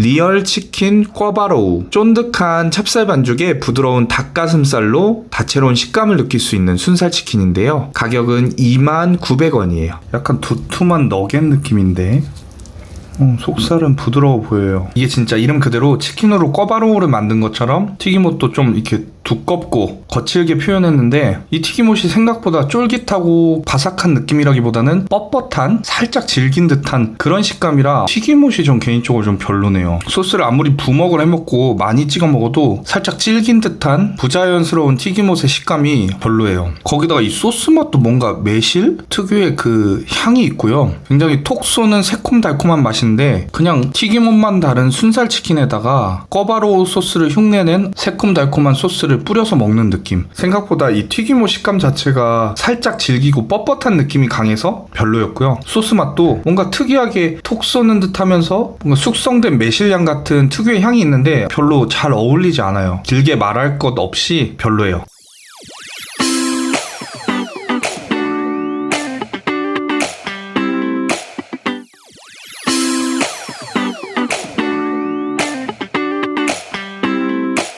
리얼 치킨 꿔바로우 쫀득한 찹쌀 반죽에 부드러운 닭가슴살로 다채로운 식감을 느낄 수 있는 순살 치킨인데요. 가격은 2,900원이에요. 약간 두툼한 너겟 느낌인데 어, 속살은 부드러워 보여요. 이게 진짜 이름 그대로 치킨으로 꿔바로우를 만든 것처럼 튀김옷도 좀 이렇게 두껍고 거칠게 표현했는데 이 튀김옷이 생각보다 쫄깃하고 바삭한 느낌이라기보다는 뻣뻣한 살짝 질긴 듯한 그런 식감이라 튀김옷이 전 개인적으로 좀 별로네요. 소스를 아무리 부먹을 해먹고 많이 찍어 먹어도 살짝 질긴 듯한 부자연스러운 튀김옷의 식감이 별로예요. 거기다가 이 소스 맛도 뭔가 매실 특유의 그 향이 있고요. 굉장히 톡 쏘는 새콤달콤한 맛인데 그냥 튀김옷만 다른 순살 치킨에다가 꿔바로우 소스를 흉내낸 새콤달콤한 뿌려서 먹는 느낌. 생각보다 이 튀김옷 식감 자체가 살짝 질기고 뻣뻣한 느낌이 강해서 별로였고요. 소스 맛도 뭔가 특이하게 톡 쏘는 듯 하면서 뭔가 숙성된 매실향 같은 특유의 향이 있는데 별로 잘 어울리지 않아요. 길게 말할 것 없이 별로예요.